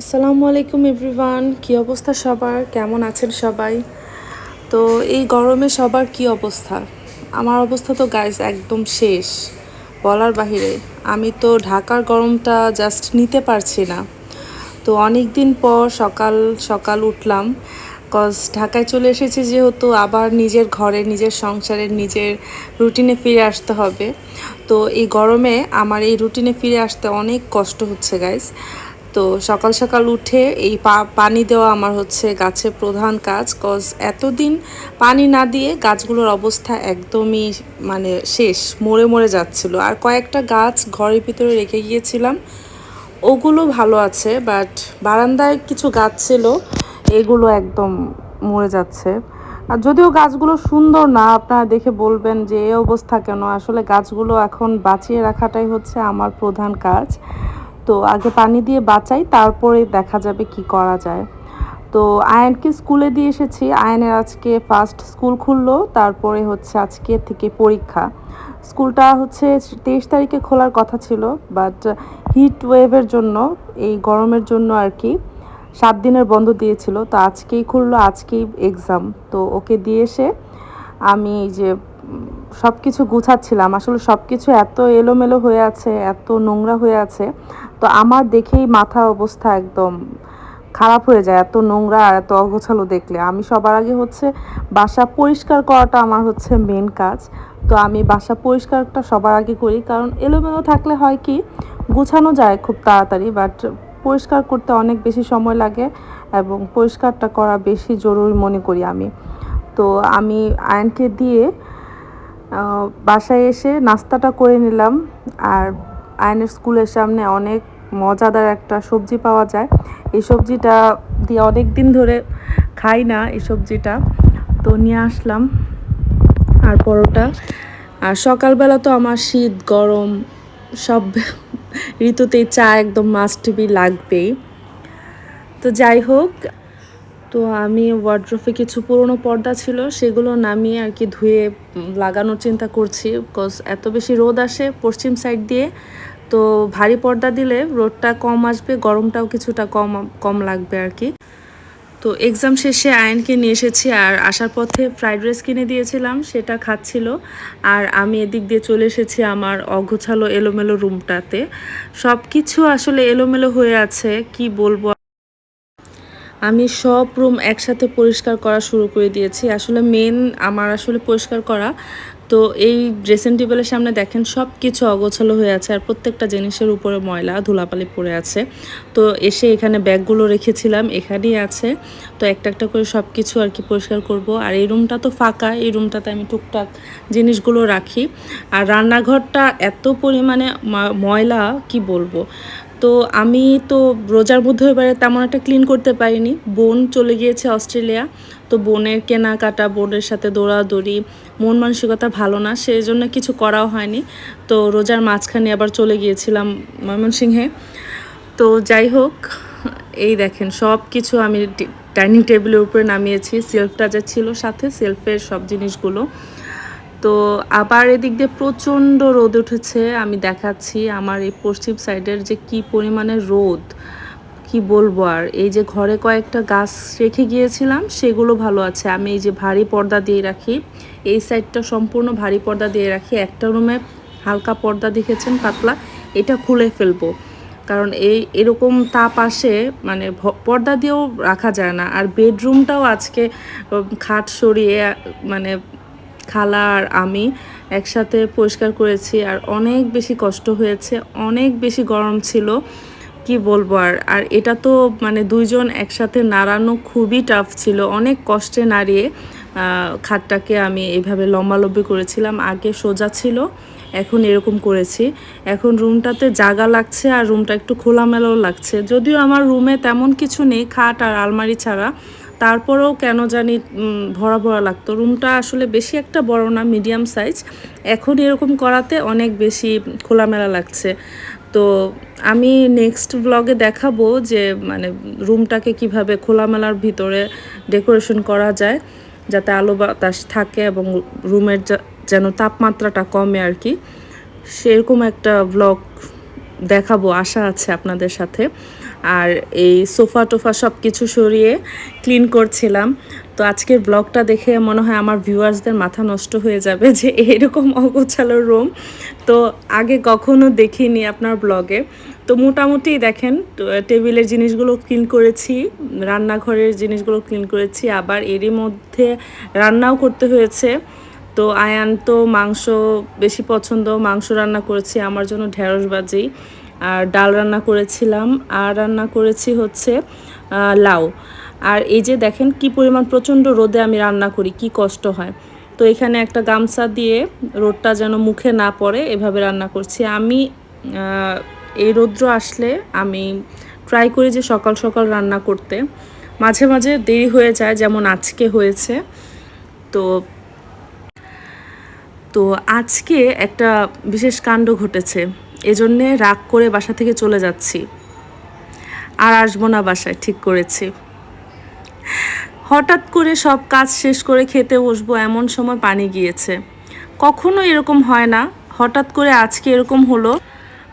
আসসালামু আলাইকুম এভরিওয়ান, কি অবস্থা সবার? কেমন আছেন সবাই? তো এই গরমে সবার কি অবস্থা? আমার অবস্থা তো গাইস একদম শেষ, বলার বাহিরে। আমি তো ঢাকার গরমটা জাস্ট নিতে পারছি না। তো অনেক দিন পর সকাল সকাল উঠলাম কজ ঢাকায় চলে এসেছি যেহেতু আবার নিজের ঘরে, নিজের সংসারে নিজের রুটিনে ফিরে আসতে হবে। তো এই গরমে আমার এই রুটিনে ফিরে আসতে অনেক কষ্ট হচ্ছে গাইস তো সকাল সকাল উঠে এই পানি দেওয়া আমার হচ্ছে গাছের প্রধান কাজ কজ এতদিন পানি না দিয়ে গাছগুলোর অবস্থা একদমই মানে শেষ, মরে মরে যাচ্ছিল। আর কয়েকটা গাছ ঘরের ভিতরে রেখে গিয়েছিলাম। ওগুলো ভালো আছে বাট বারান্দায় কিছু গাছ ছিল, এগুলো একদম মরে যাচ্ছে। আর যদিও গাছগুলো সুন্দর না, আপনারা দেখে বলবেন যে এই অবস্থা কেন? আসলে গাছগুলো এখন বাঁচিয়ে রাখাটাই হচ্ছে আমার প্রধান কাজ। তো আগে পানি দিয়ে বাঁচাই, তারপরে দেখা যাবে কি করা যায়। তো আয়নকে স্কুলে দিয়ে এসেছি। আয়নের আজকে ফার্স্ট স্কুল খুললো, তারপরে হচ্ছে আজকে থেকে পরীক্ষা। স্কুলটা হচ্ছে তেইশ তারিখে খোলার কথা ছিল বাট হিট ওয়েভের জন্য, এই গরমের জন্য আর কি, সাত দিনের বন্ধ দিয়েছিল। তো আজকেই খুললো, আজকেই এক্সাম তো ওকে দিয়ে এসে আমি যে সব কিছু গুছাচ্ছিলাম। আসলে সব কিছু এত এলোমেলো হয়ে আছে, এত নোংরা হয়ে আছে তো আমার দেখেই মাথা অবস্থা একদম খারাপ হয়ে যায়, এত নোংরা আর এত অগোছালো দেখলে। আমি সবার আগে হচ্ছে বাসা পরিষ্কার করাটা আমার হচ্ছে মেন কাজ। তো আমি বাসা পরিষ্কারটা সবার আগে করি, কারণ এলোমেলো থাকলে হয় কি, গুছানো যায় খুব তাড়াতাড়ি বাট পরিষ্কার করতে অনেক বেশি সময় লাগে এবং পরিষ্কারটা করা বেশি জরুরি মনে করি আমি। তো আমি আয়নকে দিয়ে বাসায় এসে নাস্তাটা করে নিলাম, আর আয়নের স্কুলের সামনে অনেক মজাদার একটা সবজি পাওয়া যায়। এই সবজিটা দিয়ে অনেক দিন ধরে খাই না এই সবজিটা। তো নিয়ে আসলাম আর পরোটা। আর সকালবেলা তো আমার শীত, গরম, সব ঋতুতেই চা একদম মাস্ট বি লাগবেই। তো যাই হোক তো আমি ওয়ার্ড্রফে কিছু পুরনো পর্দা ছিল, সেগুলো নামিয়ে আর কি ধুয়ে লাগানোর চিন্তা করছি বিকজ এত বেশি রোদ আসে পশ্চিম সাইড দিয়ে। তো ভারী পর্দা দিলে রোদটা কম আসবে, গরমটাও কিছুটা কম কম লাগবে আর কি। তো এক্সাম শেষে আয়নকে নিয়ে এসেছি আর আসার পথে ফ্রাইড রাইস কিনে দিয়েছিলাম, সেটা খাচ্ছিল। আর আমি এদিক দিয়ে চলে এসেছি আমার অগোছালো এলোমেলো রুমটাতে সব কিছু আসলে এলোমেলো হয়ে আছে, কি বলব আমি সব রুম একসাথে পরিষ্কার করা শুরু করে দিয়েছি। আসলে মেন আমার আসলে পরিষ্কার করা। তো এই ড্রেসিং টেবিলের সামনে দেখেন সব কিছু অগোছালো হয়ে আছে আর প্রত্যেকটা জিনিসের উপরে ময়লা, ধুলাপালি পড়ে আছে। তো এসে এখানে ব্যাগগুলো রেখেছিলাম, এখানেই আছে। তো একটা একটা করে সব কিছু আর কি পরিষ্কার করব। আর এই রুমটা তো ফাঁকা, এই রুমটাতে আমি টুকটাক জিনিসগুলো রাখি। আর রান্নাঘরটা এত পরিমাণে ময়লা, কি বলব? তো আমি তো রোজার মধ্যে এবারে তেমন একটা ক্লিন করতে পারিনি। বোন চলে গিয়েছে অস্ট্রেলিয়া, তো বোনের কেনাকাটা, বোনের সাথে দৌড়াদৌড়ি, মন মানসিকতা ভালো না সেই জন্য কিছু করাও হয়নি। তো রোজার মাঝখানে আবার চলে গিয়েছিলাম ময়মনসিংহে। তো যাই হোক, এই দেখেন সব কিছু আমি ডাইনিং টেবিলের উপরে নামিয়েছি। সেলফটা যা ছিল সাথে, সেলফের সব জিনিসগুলো। তো আবার এদিক দিয়ে প্রচণ্ড রোদ উঠেছে। আমি দেখাচ্ছি আমার এই পশ্চিম সাইডের যে কি পরিমাণে রোদ, কি বলব আর? এই যে ঘরে কয়েকটা গাছ রেখে গিয়েছিলাম, সেগুলো ভালো আছে। আমি এই যে ভারী পর্দা দিয়ে রাখি, এই সাইডটা সম্পূর্ণ ভারী পর্দা দিয়ে রাখি। একটা রুমে হালকা পর্দা দেখেছেন, পাতলা, এটা খুলে ফেলব। কারণ এই এরকম তাপ আসে মানে পর্দা দিয়েও রাখা যায় না। আর বেডরুমটাও আজকে খাট সরিয়ে মানে খালা আর আমি একসাথে পরিষ্কার করেছি আর অনেক বেশি কষ্ট হয়েছে, অনেক বেশি গরম ছিল, কি বলব আর আর এটা তো মানে দুইজন একসাথে নাড়ানো খুবই টাফ ছিল, অনেক কষ্টে নাড়িয়ে খাটটাকে আমি এইভাবে লম্বালম্বি করেছিলাম, আগে সোজা ছিল, এখন এরকম করেছি, এখন রুমটাতে জাগা লাগছে আর রুমটা একটু খোলামেলাও লাগছে, যদিও আমার রুমে তেমন কিছু নেই, খাট আর আলমারি ছাড়া তারপরেও কেন জানি ভরা ভরা লাগতো। রুমটা আসলে বেশি একটা বড় না, মিডিয়াম সাইজ। এখন এরকম করাতে অনেক বেশি খোলামেলা লাগছে। তো আমি নেক্সট ব্লগে দেখাবো যে মানে রুমটাকে কীভাবে খোলামেলার ভিতরে ডেকোরেশন করা যায়, যাতে আলো বাতাস থাকে এবং রুমের যেন তাপমাত্রাটা কমে আর কি। সেরকম একটা ব্লগ দেখাবো, আশা আছে আপনাদের সাথে। আর এই সোফা টোফা সব কিছু সরিয়ে ক্লিন করছিলাম। তো আজকের ব্লগটা দেখে মনে হয় আমার ভিউয়ার্সদের মাথা নষ্ট হয়ে যাবে যে এরকম অগোছালো রুম তো আগে কখনো দেখিনি আপনার ব্লগে তো মোটামুটি দেখেন টেবিলের জিনিসগুলো ক্লিন করেছি, রান্নাঘরের জিনিসগুলো ক্লিন করেছি, আবার এরই মধ্যে রান্নাও করতে হয়েছে। তো আয়ান তো মাংস বেশি পছন্দ, মাংস রান্না করেছি, আমার জন্য ঢেঁড়স বাজি আর ডাল রান্না করেছিলাম। আর রান্না করেছি হচ্ছে লাউ। আর এই যে দেখেন কি পরিমাণ প্রচণ্ড রোদে আমি রান্না করি, কি কষ্ট হয়। তো এখানে একটা গামছা দিয়ে রোদটা যেন মুখে না পড়ে, এভাবে রান্না করছি। আমি এই রৌদ্র আসলে আমি ট্রাই করি যে সকাল সকাল রান্না করতে। মাঝে মাঝে দেরি হয়ে যায়, যেমন আজকে হয়েছে। তো তো আজকে একটা বিশেষ কাণ্ড ঘটেছে। এজন্যে রাগ করে বাসা থেকে চলে যাচ্ছি। আর আসব না বাসায়, ঠিক করেছি। হঠাৎ করে সব কাজ শেষ করে খেতে বসবো, এমন সময় পানি গিয়েছে। কখনো এরকম হয় না, হঠাৎ করে আজকে এরকম হলো।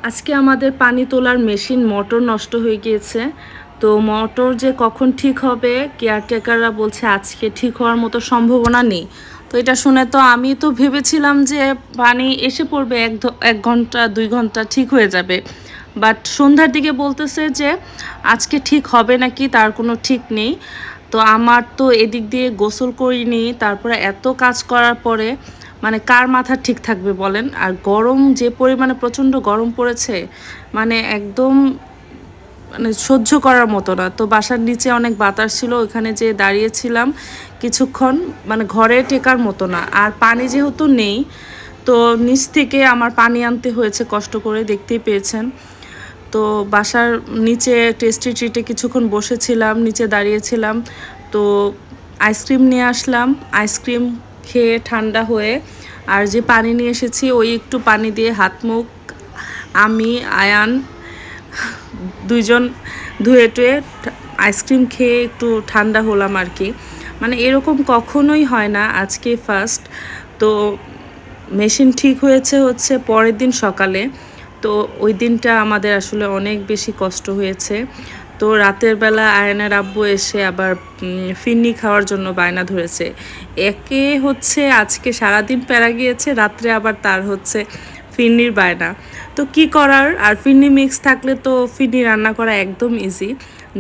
আজকে আমাদের পানি তোলার মেশিন মোটর নষ্ট হয়ে গিয়েছে। তো মোটর যে কখন ঠিক হবে, কেয়ারটেকাররা বলছে আজকে ঠিক হওয়ার মতো সম্ভাবনা নেই। তো এটা শুনে তো আমি তো ভেবেছিলাম যে পানি এসে পড়বে এক এক ঘণ্টা, দুই ঘণ্টা ঠিক হয়ে যাবে। বাট সন্ধ্যার দিকে বলতেছে যে আজকে ঠিক হবে নাকি তার কোনো ঠিক নেই। তো আমার তো এদিক দিয়ে গোসল করিনি, তারপরে এত কাজ করার পরে মানে কার মাথা ঠিক থাকবে বলেন? আর গরম যে পরিমাণে প্রচণ্ড গরম পড়েছে মানে একদম মানে সহ্য করার মতো না। তো বাসার নিচে অনেক বাতাস ছিল ওখানে যে দাঁড়িয়েছিলাম কিছুক্ষণ মানে ঘরে টেকার মতো না। আর পানি যেহেতু নেই, তো নিচ থেকে আমার পানি আনতে হয়েছে, কষ্ট করে দেখতেই পেয়েছেন। তো বাসার নিচে টেস্টি ট্রিটে কিছুক্ষণ বসেছিলাম, নিচে দাঁড়িয়েছিলাম। তো আইসক্রিম নিয়ে আসলাম। আইসক্রিম খেয়ে ঠান্ডা হয়ে আর যে পানি নিয়ে এসেছি, ওই একটু পানি দিয়ে হাত মুখ আমি, আয়ান দুইজন ধুয়ে টুয়ে আইসক্রিম খেয়ে একটু ঠান্ডা হলাম আর কি। মানে এরকম কখনোই হয় না আজকে ফার্স্ট তো মেশিন ঠিক হয়েছে হচ্ছে পরের দিন সকালে। তো ওই দিনটা আমাদের আসলে অনেক বেশি কষ্ট হয়েছে। তো রাতের বেলা আয়নার আব্বু এসে আবার ফিন্নি খাওয়ার জন্য বায়না ধরেছে। একে হচ্ছে আজকে সারাদিন প্যারা গিয়েছে, রাত্রে আবার তার হচ্ছে ফিন্নির বায়না। তো কি করার? আর ফিন্নি মিক্স থাকলে তো ফিন্নি রান্না করা একদম ইজি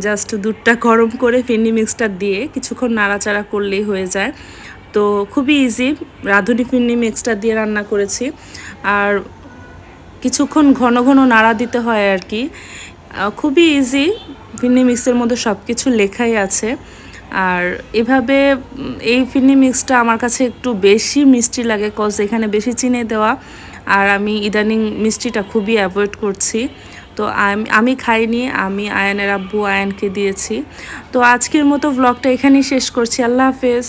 জাস্ট দুধটা গরম করে ফিন্নি মিক্সটা দিয়ে কিছুক্ষণ নাড়াচাড়া করলেই হয়ে যায়। তো খুবই ইজি রাঁধুনি ফিন্নি মিক্সটা দিয়ে রান্না করেছি। আর কিছুক্ষণ ঘন ঘন নাড়া দিতে হয় আর কি। খুবই ইজি ফিন্নি মিক্সের মধ্যে সব কিছু লেখাই আছে। আর এভাবে এই ফিনি মিক্সটা আমার কাছে একটু বেশি মিষ্টি লাগে কজ এখানে বেশি চিনে দেওয়া। আর আমি ইদানিং মিষ্টিটা খুবই অ্যাভয়েড করছি। তো আমি খাইনি, আমি আয়নের আব্বু আয়নকে দিয়েছি। তো আজকের মতো ব্লগটা এখানেই শেষ করছি। আল্লাহ হাফেজ।